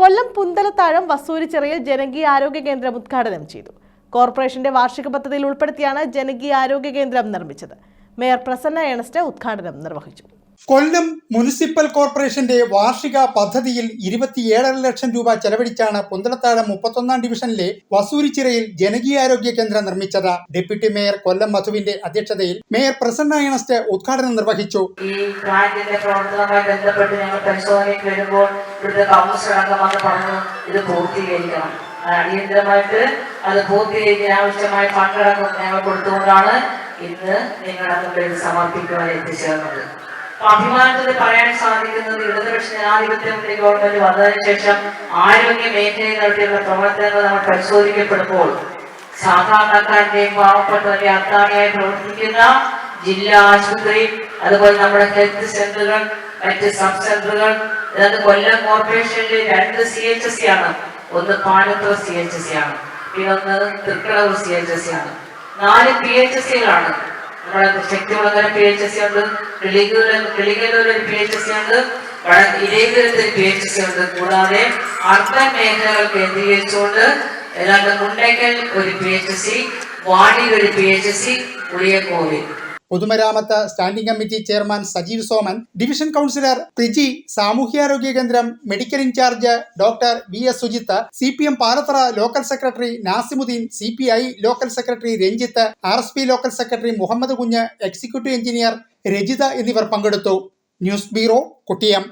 കൊല്ലം പുന്തലത്താഴം വസൂരിച്ചിറയിൽ ജനകീയ ആരോഗ്യ കേന്ദ്രം ഉദ്ഘാടനം ചെയ്തു. കോർപ്പറേഷന്റെ വാർഷിക പദ്ധതിയിൽ ഉൾപ്പെടുത്തിയാണ് ജനകീയ ആരോഗ്യ കേന്ദ്രം നിർമ്മിച്ചത്. മേയർ പ്രസന്ന ഏണസ്റ്റ് ഉദ്ഘാടനം നിർവഹിച്ചു. കൊല്ലം മുനിസിപ്പൽ കോർപ്പറേഷന്റെ വാർഷിക പദ്ധതിയിൽ ഇരുപത്തിയേഴര ലക്ഷം രൂപ ചെലവഴിച്ചാണ് പുന്തലത്താഴം മുപ്പത്തൊന്നാം ഡിവിഷനിലെ വസൂരിച്ചിറയിൽ ജനകീയാരോഗ്യ കേന്ദ്രം നിർമ്മിച്ചത്. ഡെപ്യൂട്ടി മേയർ കൊല്ലം മധുവിന്റെ അധ്യക്ഷതയിൽ മേയർ പ്രസന്ന ഏണസ്റ്റ് ഉദ്ഘാടനം നിർവഹിച്ചു. ഈ പ്ലാന്റിന്റെ പ്രവർത്തനവുമായി ബന്ധപ്പെട്ട് ഞങ്ങൾ പരിശോധനയ്ക്ക് വരുമ്പോൾ ഇവിടുത്തെ കൗൺസിലർ അംഗം പറഞ്ഞു ഇത് പൂർത്തീകരിക്കണം. അടിയന്തരമായിട്ട് അത് പൂർത്തീകരിക്കാൻ ആവശ്യമായ ഫണ്ടടക്കം ഞങ്ങൾ കൊടുത്തുകൊണ്ടാണ് ഇന്ന് നിങ്ങളുടെ മുമ്പിൽ സമർപ്പിക്കുവാൻ എത്തിച്ചേർന്നത്. അഭിമാനത്തിൽ പറയാൻ സാധിക്കുന്നത് ഇടതുപക്ഷ ജനാധിപത്യ ഗവൺമെന്റ് വന്നതിന് ശേഷം ആരോഗ്യ മേഖലയിൽ നടത്തിയുള്ള പ്രവർത്തനങ്ങൾ നമ്മൾ പരിശോധിക്കപ്പെടുമ്പോൾ സാധാരണക്കാരന്റെയും പാവപ്പെട്ടവരെയും അത്താണിയായി പ്രവർത്തിക്കുന്ന ജില്ലാ ആശുപത്രി അതുപോലെ നമ്മുടെ ഹെൽത്ത് സെന്ററുകൾ മറ്റ് സബ് സെന്ററുകൾ അതായത് കൊല്ലം കോർപ്പറേഷനിലെ രണ്ട് സി എച്ച് എസ് സി ആണ്. ഒന്ന് Palathur C H S C ആണ്. പിന്നെ ഒന്ന് Thrikkadavoor C H S C ആണ്. നാല് പി എച്ച് എസ് സികളാണ് നമ്മുടെ Sakthikulangara P H S C ഉണ്ട് Kilikollur P H S C ഉണ്ട് ഇരേകുരത്തിൽ പി എച്ച് എസ് സി ഉണ്ട്. കൂടാതെ അർബൻ മേഖലകൾ കേന്ദ്രീകരിച്ചുകൊണ്ട് ഏതാണ്ട് മുണ്ടയ്ക്കൽ ഒരു പി എച്ച് എസ് സി വാടിയിൽ ഒരു P H S C Uliyakovil. പൊതുമരാമത്ത് standing committee chairman Sajeev Soman division councillor Priji സാമൂഹ്യാരോഗ്യ കേന്ദ്രം medical in charge doctor V S Sujith C P M Palathara local secretary Nasimuddin C P I local secretary Ranjith R S P local secretary Muhammad Kunju executive engineer Rajitha എന്നിവർ പങ്കെടുത്തു. News bureau Kuttiyam.